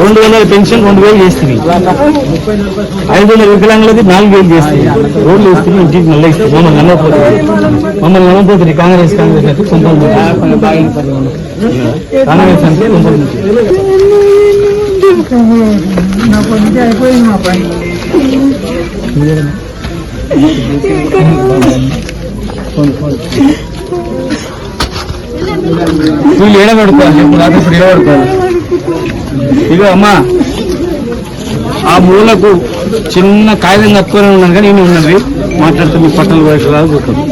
రెండు వందల పెన్షన్ రెండు వేలు చేస్తుంది. ఐదు వందల వికలాంగులది నాలుగు వేలు చేస్తుంది. రోడ్లు వేస్తుంది ఇంటికి మళ్ళీ ఇస్తుంది మమ్మల్ని నమ్మకపోతుంది మమ్మల్ని నమ్మకపోతుంది కాంగ్రెస్ కాంగ్రెస్ అంటే కొంత కాంగ్రెస్ అంటే కొంత నా పనికి అయిపోయింది మా పని. వీళ్ళు ఏడబడుకోవాలి ఇప్పుడు రాత్రి ఇప్పుడు ఏడబడుకోవాలి. ఇక అమ్మా ఆ మూలకు చిన్న కాగితం కప్పుకొని ఉన్నాను కానీ నేను ఉన్నది. మాట్లాడుతూ మీ పట్టణ వయసు రాదు చూస్తాను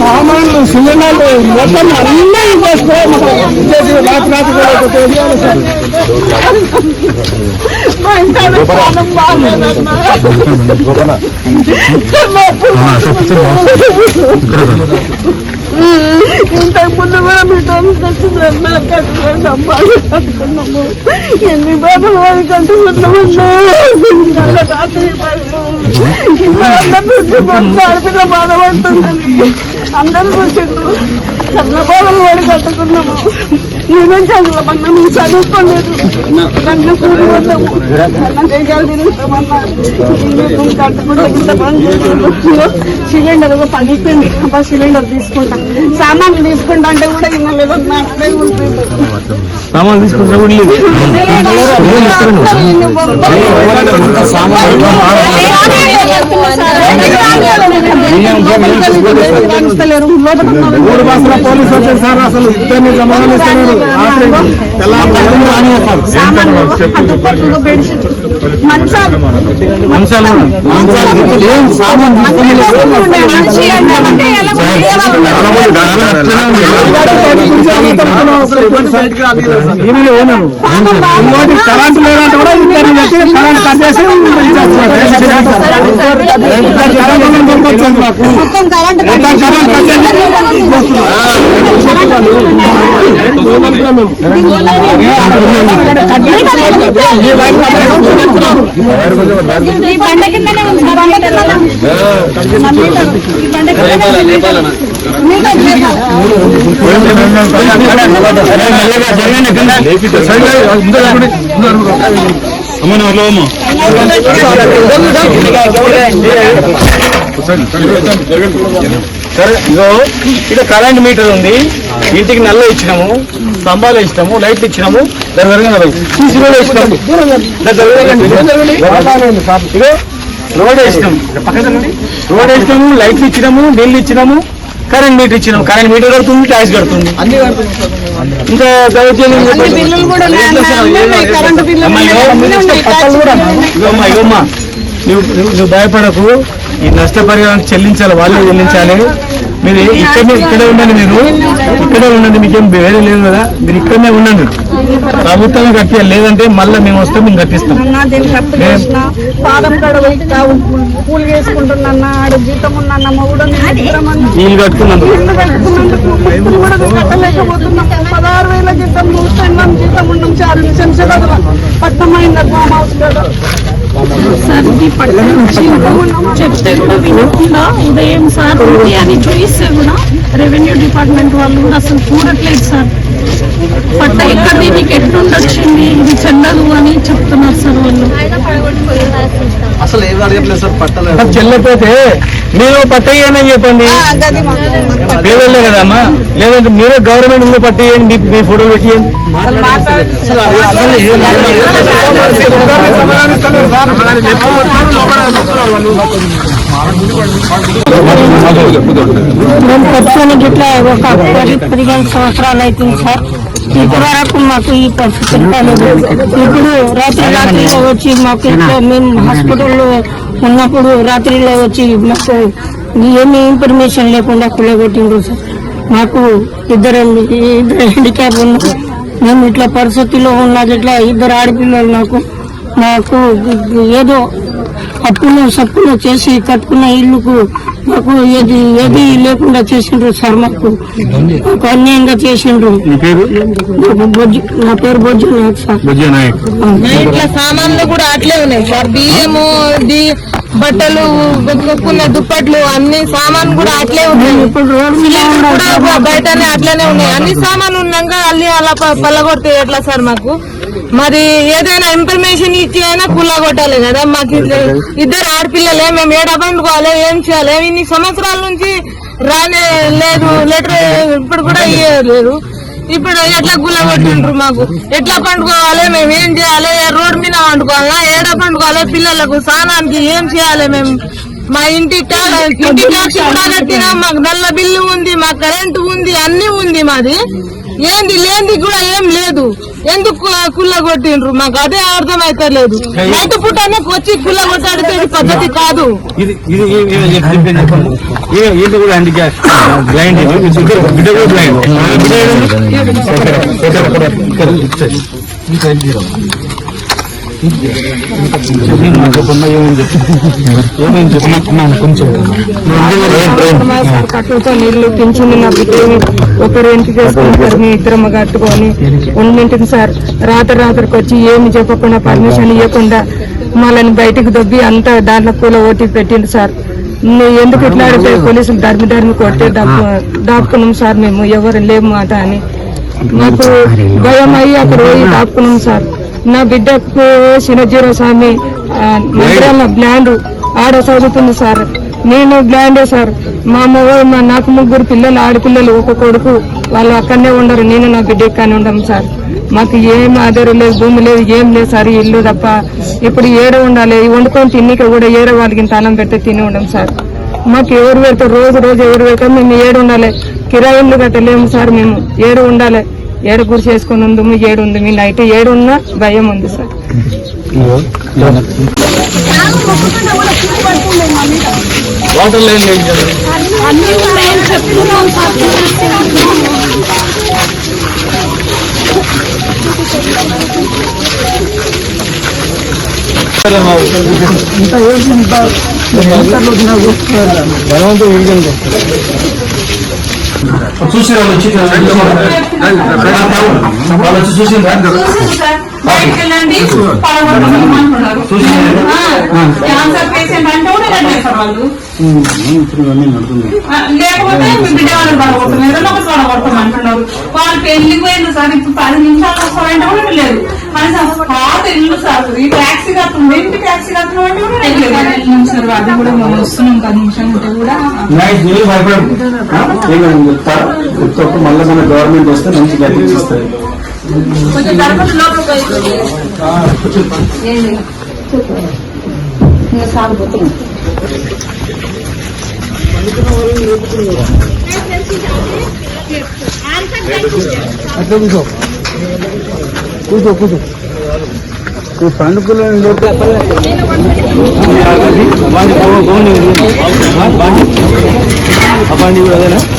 సామాన్లు సిలిండర్లు మొత్తం అన్నీ చేసుకో రాత్రి రాత్రి కూడా ఒక తెలియాలి సార్ ఇంతకు ముందు కూడా మీ టైం కట్టుకున్నా కట్టుకున్నాము కట్టుకున్నాము ఎన్ని బాధలు వాళ్ళు కట్టుకున్నామన్నా ఆడపిల్ల బాధపడుతుందని అందరూ కూర్చుండ్రు కన్న బాధలు వాడి కట్టుకున్నాము నేనేం చదువులమన్నా నువ్వు చదువుకోలేదు నన్ను వద్దాము తిరుగుతామన్నా కట్టుకుంటే ఇంత. సిలిండర్ ఒక పగిలిపోయింది అబ్బా సిలిండర్ తీసుకుంటా సామాన్లు తీసుకుంటా అంటే కూడా ఇన్నలేదు అక్కడే ఉంటుంది సామాన్ తీసుకుంటే కూడా లేదు మూడు బస్సుల పోలీసు వచ్చారు సార్ అసలు ఇద్దరిని జమానిస్తున్నారు రాత్రి కరెంట్ లేదంటే కూడా కరెంట్ కట్ చేసి కరెంట్ కట్ చేసి ఈ ఈ బండ కిందనే ఉంది. మా అమ్మ సరే ఇగో ఇక్కడ కరెంట్ మీటర్ ఉంది. ఇంటికి నల్ల ఇచ్చినాము స్తంభాలు ఇచ్చినాము లైట్లు ఇచ్చినాము దాని సీసీ రోడ్ వేసినాము రోడ్ వేసినాము లైట్లు ఇచ్చినాము నీళ్ళు ఇచ్చినాము కరెంట్ మీటర్ ఇచ్చినాము. కరెంట్ మీటర్ కడుతుంది ట్యాక్స్ కడుతుంది. ఇంకా నువ్వు భయపడకు. ఈ నష్టపరిహారం చెల్లించాలి వాళ్ళే చెల్లించాలి. మీరు ఇక్కడ ఇక్కడే ఉండండి మీరు. ఇక్కడే ఉండండి మీకేం వేరే లేదు కదా. మీరు ఇక్కడనే ఉండండి. ప్రభుత్వమే కట్టియాలి లేదంటే మళ్ళీ మేము వస్తాం మేము కట్టిస్తాం. నీళ్ళు కట్టుకున్నందుకు. పదహారు వేల జీతం చూస్తున్నాం జీతం ఉన్నాం. చాలు శంషాబాద్ పట్నం అయింది ఫామ్ హౌస్ కదా సార్ ఈ పట్టణ నుంచి చెప్తే కూడా వినకుండా ఉదయం సార్ ఉంది అని చూయిస్తే కూడా రెవెన్యూ డిపార్ట్మెంట్ వాళ్ళు కూడా అసలు చూడట్లేదు సార్. పట్ట ఎక్కడ దీనికి ఎట్లుండొచ్చింది ఇది చెల్లదు అని చెప్తున్నారు సార్ వాళ్ళు. అసలు ఏం అడగట్లేదు సార్ పట్టలేదు చెల్లపోతే మీరు పట్టయ్యని చెప్పండి. పేదలే కదమ్మా. లేదంటే మీరే గవర్నమెంట్ ముందు పట్టేయండి మీ మీ ఫోటో పెట్టేయండి మేము పట్టుకొని ఇట్లా ఒక పది పదిహేను సంవత్సరాలు అవుతుంది సార్. ఇప్పటి వరకు మాకు ఈ పరిస్థితి ఇప్పుడు రాత్రి రాత్రిలో వచ్చి మాకు మేము హాస్పిటల్లో ఉన్నప్పుడు రాత్రిలో వచ్చి మాకు ఏమి ఇన్ఫర్మేషన్ లేకుండా కులగొట్టిండ్రు సార్. మాకు ఇద్దరు ఇద్దరు హ్యాండిక్యాప్ ఉన్నారు. మేము ఇట్లా పరిస్థితిలో ఉన్నది ఇట్లా ఇద్దరు ఆడపిల్లలు నాకు నాకు ఏదో అప్పులు సప్పులు చేసి కట్టుకున్న ఇల్లుకు నాకు ఏది ఏది లేకుండా చేసిండ్రు సార్ మాకు. మాకు అన్యాయంగా చేసిండ్రు. నీ పేరు? బొజ్జు నా పేరు బొజ్జు నాయక్ సార్. బుజ్జ నాయక్. ఇట్లా సామాన్లు కూడా అట్లే ఉన్నాయి సార్. బియ్యము బట్టలు కొనుక్కున్న దుప్పట్లు అన్ని సామాన్లు కూడా అట్లే ఉన్నాయి. బయటనే అట్లనే ఉన్నాయి. అన్ని సామాన్లు ఉన్నాక అల్లి అలా పల్లగొడితే ఎట్లా సార్ మాకు? మరి ఏదైనా ఇన్ఫర్మేషన్ ఇచ్చి అయినా కుల్ల కొట్టాలి కదా మాకు ఇద్దరు ఆడపిల్లలే మేము ఏడ పండుకోవాలి ఏం చేయాలి? ఇన్ని సంవత్సరాల నుంచి రానే లేదు లెటర్ ఇప్పుడు కూడా ఇయ్యలేదు. ఇప్పుడు ఎట్లా గుల్ల కొట్టిండ్రు మాకు? ఎట్లా పండుకోవాలి మేము ఏం చేయాలి? రోడ్ మీద పండుకోవాలా? ఏడ పండుకోవాలి? పిల్లలకు స్నానానికి ఏం చేయాలి మేము? మా ఇంటి ఇంటి ట్యాక్స్ కూడా కట్టినా మాకు నల్ల బిల్లు ఉంది మా కరెంటు ఉంది అన్ని ఉంది మాది. ఏంది లేనిది కూడా ఏం లేదు ఎందుకు కు- కుల్ల కొట్టిండ్రు మాకు అదే అర్థం అయితే లేదు నైట్ పుట్టానే వచ్చి కుల్ల కొట్టాడితే ఇది పద్ధతి కాదు బ్లైండ్ కట్టుతో నీళ్ళు పెంచింది నా బిడ్డని ఒకరు ఇంటికి వేసుకుంటారు మీ ఇద్దరం కట్టుకొని ఉన్నింటికి సార్ రాత్రి రాత్రికి వచ్చి ఏమి చెప్పకుండా పర్మిషన్ ఇవ్వకుండా మళ్ళని బయటికి దొబ్బి అంతా దాంట్లో పూల ఓటీ పెట్టిండు సార్ ఎందుకు ఇట్లా ఆడితే పోలీసులు ధర్మి ధర్మి కొట్టే దాపు దాపుకున్నాం సార్ మేము ఎవరు లేము అట అని మాకు భయం అయ్యి అక్కడ పోయి దాపుకున్నాం సార్. నా బిడ్డకు చిన్నజీరో స్వామి ఆ, మందిరాల బ్లాండ్ ఆడ చదువుతుంది సార్. నేను బ్లాండే సార్. మా అమ్మవారు మా నాకు ముగ్గురు పిల్లలు ఆడపిల్లలు ఒక కొడుకు. వాళ్ళు అక్కడనే ఉండరు. నేను నా బిడ్డ ఇక్కడనే ఉండం సార్. మాకు ఏం ఆధారం లేదు భూమి లేదు ఏం లేదు సార్ ఇల్లు తప్ప. ఇప్పుడు ఏడ ఉండాలి? వండుకొని తిన్నిక కూడా ఏడ వాళ్ళకి ఇంత అన్నం పెడితే తిని ఉండం సార్. మాకు ఎవరు పెడతారు? రోజు రోజు ఎవరు పెడతారు? మేము ఏడు ఉండాలి? కిరాయిలు కట్టలేము సార్ మేము. ఏడు ఉండాలి? ఏడు గురి చేసుకుని ఉంది ఏడు ఉంది మీ నైట్ ఏడు ఉన్నా భయం ఉంది సార్ వాటర్ లైన్ చెప్తున్నాం సార్ భగవంతుడు చూసిరా వచ్చి వాళ్ళు వచ్చి చూసిండ్రా క్యాన్సర్ పేషెంట్ అంటే కూడా కట్టేస్తారు వాళ్ళు ఆ, లేకపోతే మీ బిడ్డ వాళ్ళు పడగొడుతున్నారు ఏదైనా ఒకటి పడగొడతాం అంటున్నారు వాళ్ళు పెళ్ళికి పోయిండ్రు సార్ ఇప్పుడు పది నిమిషాలు వస్తారంటే కూడా లేదు కనీసం పాత ఇల్లు సార్ ఈ ట్యాక్సీ కడుతుంది ఇంటి ట్యాక్సీ కడుతున్నాం అంటే కూడా లేదు సార్ అది కూడా మనం వస్తున్నాం పది నిమిషాలు ఉంటే కూడా. భయపడదు మళ్ళీ మన గవర్నమెంట్ వస్తే మంచి గట్టి ఇస్తుంది కొంచెం గడపటి లోపలికి పోయి అట్లా కూర్చో కూర్చో కూర్చో పండుగలు అబ్బాయి కూడా అదేనా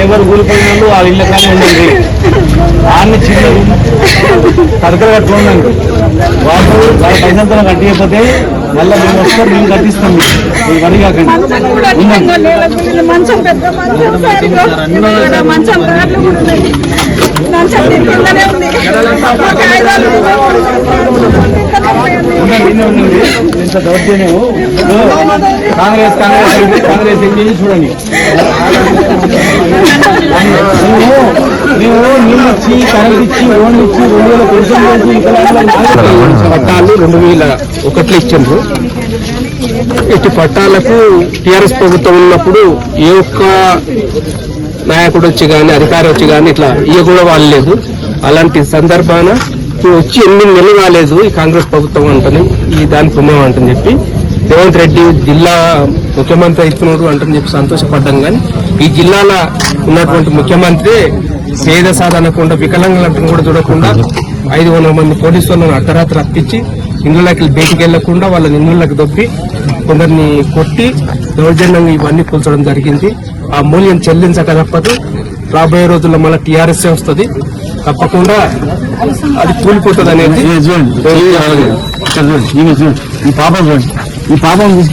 ఎవరు కూలిపోయిన వాళ్ళు వాళ్ళ ఇళ్ళ కానీ ఉండండి ఆడిని చిన్న తడకలు కట్టుకోండి వాళ్ళు వాళ్ళ పైసలతో కట్టియకపోతే మళ్ళీ మేము వస్తాం మేము కట్టిస్తాం. మీరు పని కాకండి మంచం పెద్ద మంచం మంచం కార్లు కూడా ఉంది ఇంత దౌర్జన్యం కాంగ్రెస్ కాంగ్రెస్ కాంగ్రెస్ ఏం చూడండి. నువ్వు మేము నీళ్ళు ఇచ్చి కరెంట్ ఇచ్చి లోన్లు ఇచ్చి రెండు వేల పెన్షన్ చేసి పట్టాలు రెండు వేల ఒకట్లు ఇచ్చిండ్రు ఇటు పట్టాలకు టిఆర్ఎస్ ప్రభుత్వం ఉన్నప్పుడు ఏ ఒక్క నాయకుడు వచ్చి కానీ అధికారి వచ్చి కానీ ఇట్లా ఇవి కూడా వాళ్ళలేదు అలాంటి సందర్భాన ఇప్పుడు వచ్చి ఎన్ని నెలలు కాలేదు ఈ కాంగ్రెస్ ప్రభుత్వం అంటని ఈ దాని పుణ్యం అంటని చెప్పి రేవంత్ రెడ్డి జిల్లా ముఖ్యమంత్రి అవుతున్నాడు అంటని చెప్పి సంతోషపడ్డాం కానీ ఈ జిల్లాలో ఉన్నటువంటి ముఖ్యమంత్రి పేద సాధనకుండా వికలాంగులంటూ కూడా చూడకుండా ఐదు వందల మంది పోలీసు వాళ్ళని అర్ధరాత్రి అప్పించి ఇండ్లకి బయటికి వెళ్ళకుండా వాళ్ళని ఇండ్లకి దొబ్బి కొందరిని కొట్టి దౌర్జన్యంగా ఇవన్నీ కూల్చడం జరిగింది. ఆ మూల్యం చెల్లించక తప్పదు. రాబోయే రోజుల్లో మళ్ళీ టీఆర్ఎస్ వస్తుంది? తప్పకుండా అది కూలిపోతుంది అనేది ఈ పాపం చూడండి. ఈ పాపం చూసి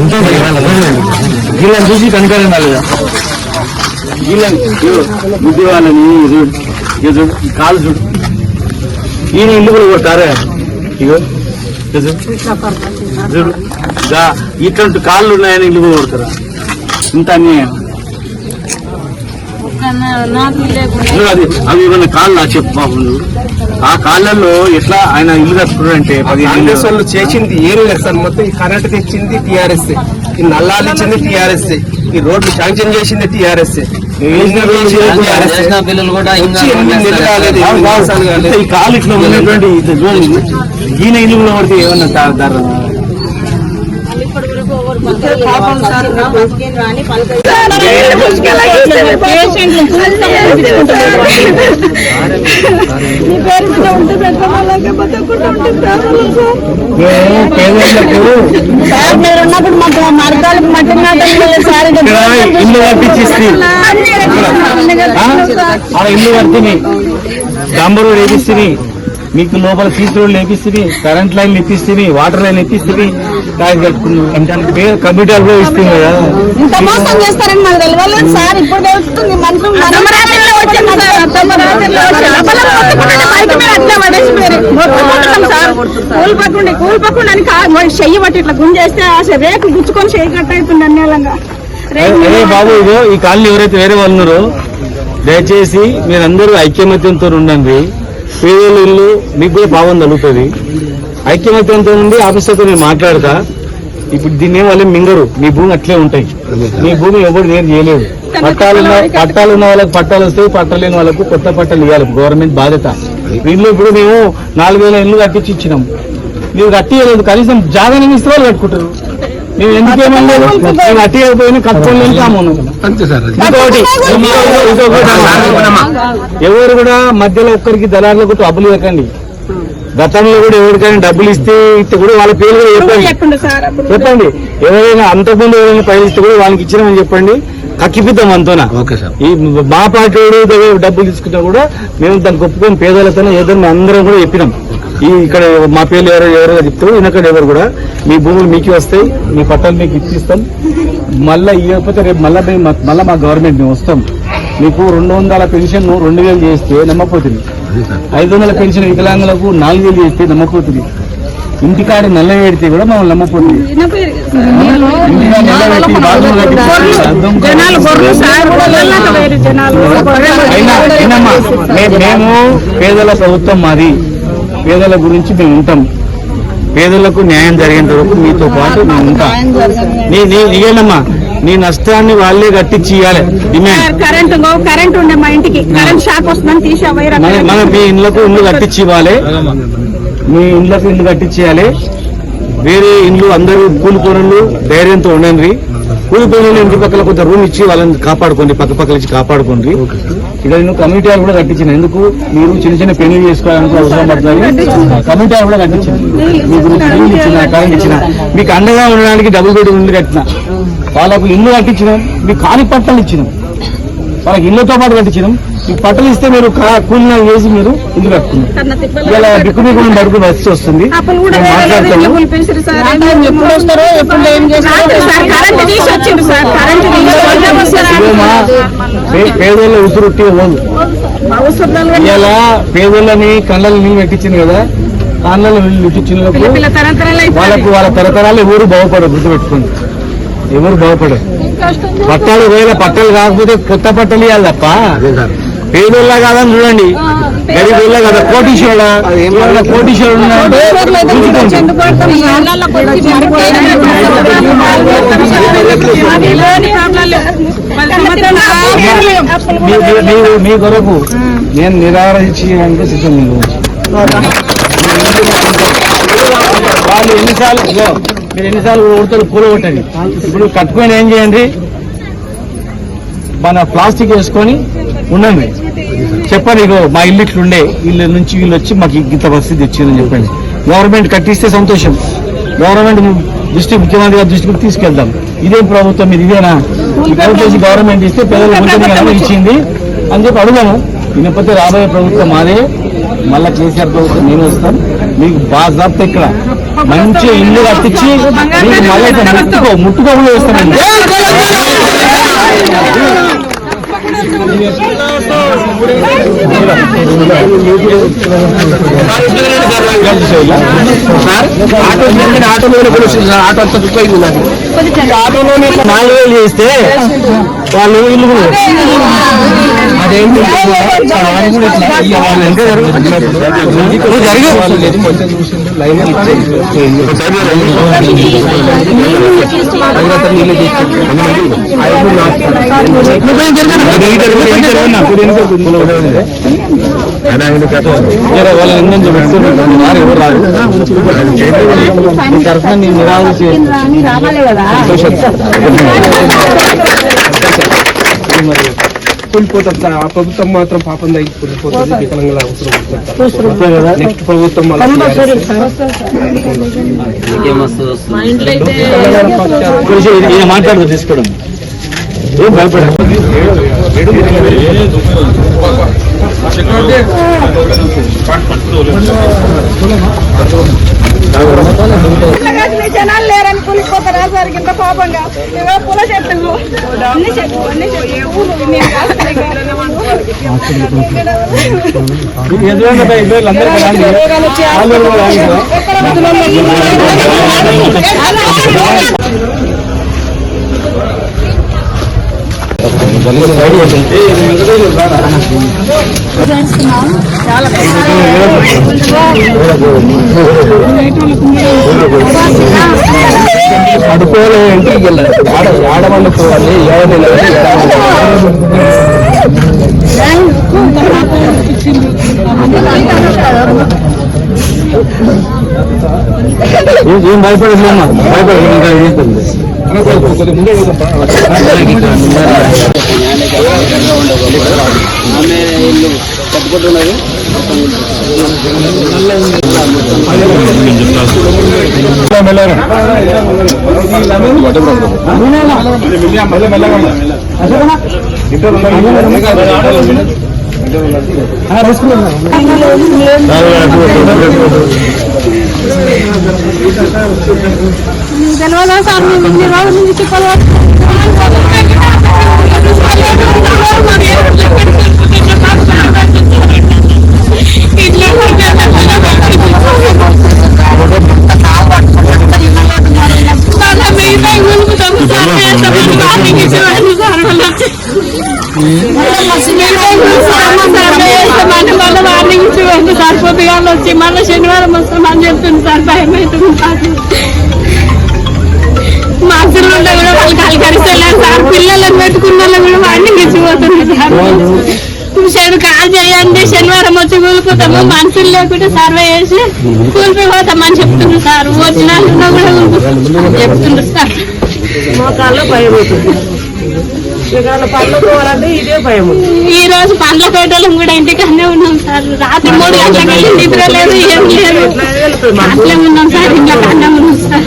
ఎంతో వీళ్ళని చూసి కనికరం కాలేదా వీళ్ళని బుద్ధి వాళ్ళని చూడు. చూడు. ఈ కాలు చూడు. ఈయన ఇల్లు కూడా కొట్టారే ఇగో. చూడు. ఇట్లాంటి కాళ్ళు ఉన్నాయని ఇల్లు కూడా కొడతారా? అది అవి ఏమైనా కాళ్ళు నా చెప్పు పాపం నువ్వు. ఆ కాళ్ళల్లో ఎట్లా ఆయన ఇల్లు కట్టుకున్నాడంటే పదిహేను కాంగ్రెస్ వాళ్ళు చేసింది ఏం లేదు సార్. మొత్తం ఈ కరెంట్ తెచ్చింది టీఆర్ఎస్. ఈ నల్లాలు ఇచ్చింది టీఆర్ఎస్. ఈ రోడ్లు శాంక్షన్ చేసింది టీఆర్ఎస్. ఈ కాలు ఇట్లా ఉన్నటువంటి. ఈయన ఇల్లు కూడా పడితే ఏమన్నా దా- దారుణం నీ పేరు మీద ఉంటే పెద్దమ్మ లేకపోతే కూడా ఉంటే ప్రాణాలు సార్ మేము పేదలకు సార్ మీరు ఉన్నప్పుడు మాకు మరదాలకు మట్టి సార్ ఇల్లు కట్టించిస్తే ఆ ఇల్లు కట్టిని డాంబర్ రోడ్ వేపిస్తుంది మీకు లోపల సీసీ రోడ్లు వేపిస్తుంది కరెంట్ లైన్లు ఇప్పిస్తుంది వాటర్ లైన్ ఇప్పిస్తుంది కాయలు కట్టుకున్నాం కంప్యూటర్ కూడా ఇస్తుంది కదా. ఇంత మోసం చేస్తారని మాకు తెలియలేదు సార్ ఇప్పుడు తెలుస్తుంది అని చెయ్యి పట్టి ఇట్లా గుంజేస్తే అసలు రేకు గుచ్చుకొని చెయ్యి కట్ అవుతుంది బాబు ఇదో ఈ కాలనీ ఎవరైతే వేరే వాళ్ళు ఉన్నారో దయచేసి మీరందరూ ఐక్యమత్యంతో ఉండండి. పేదల ఇల్లు మీకు కూడా భావం తగ్గుతుంది. ఐక్యమత్యంతో ఉండి ఆఫీసర్తో నేను మాట్లాడతా. ఇప్పుడు దీన్ని వాళ్ళే మింగరు. మీ భూమి అట్లే ఉంటాయి. మీ భూమి ఎవరు నేను చేయలేదు. పట్టాలు పట్టాలున్న పట్టాలు ఉన్న వాళ్ళకి పట్టాలు వస్తాయి పట్టాలు లేని వాళ్ళకు కొత్త పట్టాలు ఇవ్వాలి. గవర్నమెంట్ బాధ్యత. ఇల్లు ఇప్పుడు మేము నాలుగు వేల ఇల్లు కట్టించి ఇచ్చినాం. మీరు గట్టి కనీసం జాగాని ఇస్తే వాళ్ళు కట్టుకుంటారు. మేము ఎందుకు ఏమనలేదు మేము అట్టి. ఎవరు కూడా మధ్యలో ఒక్కరికి దళారులకు డబ్బులు ఇవ్వకండి గతంలో కూడా ఎవరికైనా డబ్బులు ఇస్తే ఇస్తే కూడా వాళ్ళ పేరు కూడా చెప్పండి. చెప్పండి సార్ అప్పుడు చెప్పండి. ఎవరైనా అంతకుముందు ఎవరైనా పైలు ఇస్తే కూడా వాళ్ళకి ఇచ్చినామని చెప్పండి. కక్కిపిద్దాం అంతోనా? Okay sir. ఈ మా పార్టీ దగ్గర డబ్బులు తీసుకున్నా కూడా మేము దానికి ఒప్పుకొని పేదలతోనే ఏదో మేము అందరం కూడా చెప్పినాం. ఈ ఇక్కడ మా పేర్లు ఎవరో ఎవరో చెప్తారు వెనకడ ఎవరు కూడా మీ భూములు మీకు వస్తాయి మీ పట్టాలు మీకు ఇచ్చిస్తాం మళ్ళీ ఇవ్వకపోతే రేపు మళ్ళీ మేము మళ్ళీ మా గవర్నమెంట్ మేము వస్తాం. మీకు రెండు వందల పెన్షన్ రెండు వేలు చేస్తే నమ్మపోతుంది ఐదు వందల పెన్షన్ వికలాంగులకు నాలుగు వేలు చేస్తే నమ్మపోతుంది ఇంటికాడ నల్ల పెడితే కూడా మమ్మల్ని నమ్మపోతుంది మేము పేదల ప్రభుత్వం మాది. పేదల గురించి మేము ఉంటాం. పేదలకు న్యాయం జరిగేంత వరకు మీతో పాటు మేము ఉంటాం. నీ నీ ఇదేనమ్మా నీ నష్టాన్ని వాళ్ళే కట్టించి ఇవ్వాలి డిమాండ్ కరెంట్ కరెంట్ ఉండే మా ఇంటికి. కరెంట్ షాక్ వస్తుందని తీసా మన మన మీ ఇళ్ళకు ఇల్లు కట్టించి ఇవ్వాలి. మీ ఇళ్ళకు ఇల్లు కట్టించేయాలి వేరే ఇల్లు అందరూ కూలి పనులు ధైర్యంతో ఉండండి. కూలి పనులు ఇంటి పక్కల కొంత రూమ్ ఇచ్చి వాళ్ళని కాపాడుకోండి పక్క పక్కల ఇచ్చి కాపాడుకోండి. ఇక్కడ నేను కమ్యూనిటీ హాల్ కూడా కట్టించిన. ఎందుకు? మీరు చిన్న చిన్న పెళ్ళి చేసుకోవడానికి అవసరం పడుతుంది కమ్యూనిటీ హాల్ కూడా కట్టించింది మీ గురించి నీళ్ళు ఇచ్చిన కరెంట్ ఇచ్చిన. మీకు అండగా ఉండడానికి డబుల్ బెడ్ ఇల్లు కట్టిన. వాళ్ళకు ఇల్లు కట్టించినాం. మీకు కాని పట్టలు ఇచ్చినాం. వాళ్ళకి ఇళ్ళతో పాటు కట్టించినాం. మీకు పట్టలు ఇస్తే మీరు కా- కూలినాలు చేసి మీరు ఇల్లు కట్టుకున్నారు. ఇలా బిక్కు బిక్కు పడుకుని వచ్చి వస్తుంది. మాట్లాడతాము. పేదోళ్ళ ఉసురుట్టి పోదు ఇలా పేదోళ్ళని కళ్ళని నీళ్ళు పెట్టించింది కదా కాళ్ళలో నీళ్ళు పెట్టించిన వాళ్ళకు వాళ్ళ తరతరాలు ఎవరు బాగుపడరు గుర్తుపెట్టుకోండి ఎవరు బాగుపడరు పట్టాలు వేల పట్టాలు కాకపోతే కొత్త పట్టాలు ఇవ్వాలి తప్ప పేదోళ్ళ కాదని చూడండి గరీబోళ్ళ కదా కోటీశ్వరుడ ఏమన్నా కోటీశ్వరుడు ఉన్నాడు మీ- మీ- మీ- మీ కొరకు నేను నిరాకరించడానికి ఉన్నాను. వాళ్ళు ఎన్నిసార్లు మీరు ఎన్నిసార్లు ఉడతలు కూలగొట్టండి. ఇప్పుడు కట్టుకొని ఏం చేయండి? మన ప్లాస్టిక్ వేసుకొని ఉండండి. చెప్పండి ఇగో మా ఇల్లు ఇట్లుండే. ఇల్లు నుంచి వీళ్ళు వచ్చి మాకు ఇంత పరిస్థితి వచ్చిందని చెప్పండి. గవర్నమెంట్ కట్టిస్తే సంతోషం. గవర్నమెంట్ దృష్టి ముఖ్యమంత్రి గారి దృష్టికి తీసుకెళ్దాం. ఇదేం ప్రభుత్వం ఇది ఇదేనా? ప్రభుత్వం గవర్నమెంట్ ఇస్తే పేదలు ఉంటుంది ఇచ్చింది. అని చెప్పి అడుగుదాము. వినకపోతే రాబోయే ప్రభుత్వం మాదే. మళ్ళా కేసీఆర్ ప్రభుత్వం నేను వస్తాం. మీకు బాగా ఇక్కడ. మంచి ఇల్లు కట్టించి మీకు మళ్ళీ ముట్టుకో ముట్టుకోకుండా వేస్తానండి ఆటోలో కొలుస్తుంది సార్ ఆటో అంతా దుఃఖ ఆటోలోనే నాలుగు వేలు చేస్తే వాళ్ళు ఇల్లు కూడా అదేంటి వాళ్ళు తరఫున నేను నిరాశ కూలిపోతుంది సార్ ఆ ప్రభుత్వం మాత్రం పాపం దగ్గర కూలిపోతుంది వికలంగా అవసరం నెక్స్ట్ ప్రభుత్వం మళ్ళీ ఈయన మాట్లాడుతూ తీసుకోవడం ఏం జనాలు కూలిపోతారా సార్ కింద పాపంగా ఇవే పూల చెట్లు అన్ని చెట్లు అన్ని చెట్లు ఊరు? నేను కాస్తాను అడుకోవాలి ఇంటికి వెళ్ళాలి ఆడ ఆడవాళ్ళు పోవాలి ఎవరు ఏం భయపడలేమ్మా భయపడదు ఇంకా చేస్తుంది తెలియదా సార్? మేము ఇన్ని రోజుల నుంచి చెప్పాలి సార్ పొద్దుగాలు వచ్చి మళ్ళీ శనివారం వస్తామని చెప్తుంది సార్ భయం అవుతుంది సార్ మా అసలు ఉంటే కూడా వాళ్ళు కలకరిస్తలేరు సార్ పిల్లలను పెట్టుకున్న వాళ్ళు కూడా వాడిని ఇచ్చిపోతుంది సార్. చెడు కాల్ చేయండి శనివారం వచ్చి కూలిపోతాము మనుషులు లేకుంటే సర్వే చేసి కూలిపోతామని చెప్తున్నారు సార్. వచ్చిన కూడా చెప్తున్నారు సార్. మోకాల్లో భయం ఈ రోజు పండ్ల పేటలు కూడా ఇంటికనే ఉన్నాం సార్. రాత్రి మూడు గంటలకి నిద్ర లేదు ఏం లేదు. అట్లే ఉన్నాం సార్ ఇంకా కన్నా ఉన్నాం సార్.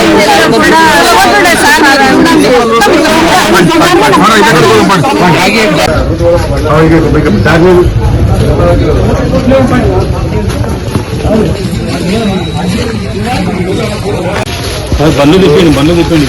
బండ్లు తిప్పండి బండ్లు తిప్పండి.